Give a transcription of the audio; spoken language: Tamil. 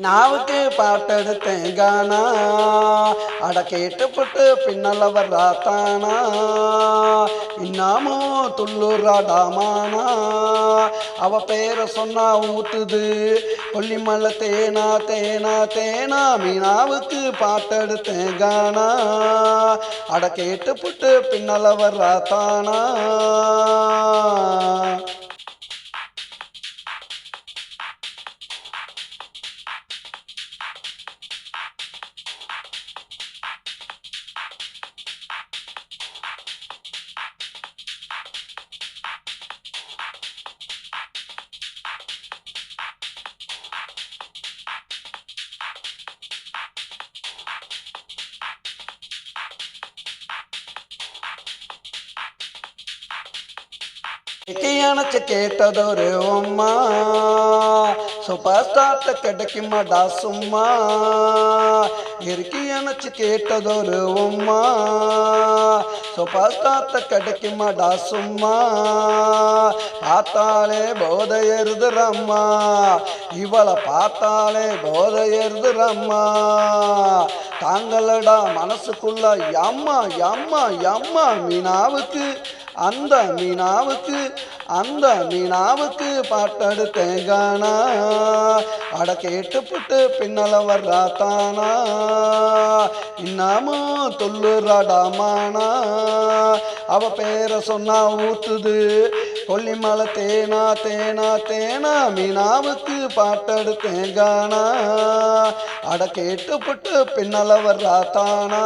நாவுக்கு பாட்டெடுத்தேன் கானா. அட கேட்டுப்பட்டு பின்னல வர்றாத்தானா இன்னாமும் துள்ளுராடாமானா அவ பேரை சொன்னா ஊத்துது. கொல்லிமலை தேனா தேனா தேனா. மீனாவுக்கு பாட்டெடுத்தேன் கானா. அட கேட்டுப்பட்டு பின்னல வர்றாத்தானா அணைச்சு கேட்டதொரு அம்மா சூப்பர் ஸ்டார்ட்ட கிடைக்குமாடா சும்மா. இறுக்கி அணைச்சு கேட்டதொரு அம்மா சூப்பர் ஸ்டார்ட்ட கிடைக்குமாடா சும்மா. பார்த்தாலே போதை எருதுறம்மா. இவளை பார்த்தாலே போதை எருதுறம்மா. தாங்களடா மனசுக்குள்ள எம்மா எம்மா எம்மா மீனாவுக்கு அந்த மீனாவுக்கு அந்த மீனாவுக்கு பாட்டெடுத்தேன் கானா அட கேட்டுப்புட்டு பின்னல வர்றாத்தானா இன்னமும் தொல்லுறாடாமானா அவ பேரை சொன்னா ஊத்துது. கொல்லிமலை தேனா தேனா தேனா மீனாவுக்கு பாட்டெடுத்தேன் கானா அட கேட்டுப்புட்டு பின்னல வர்றாத்தானா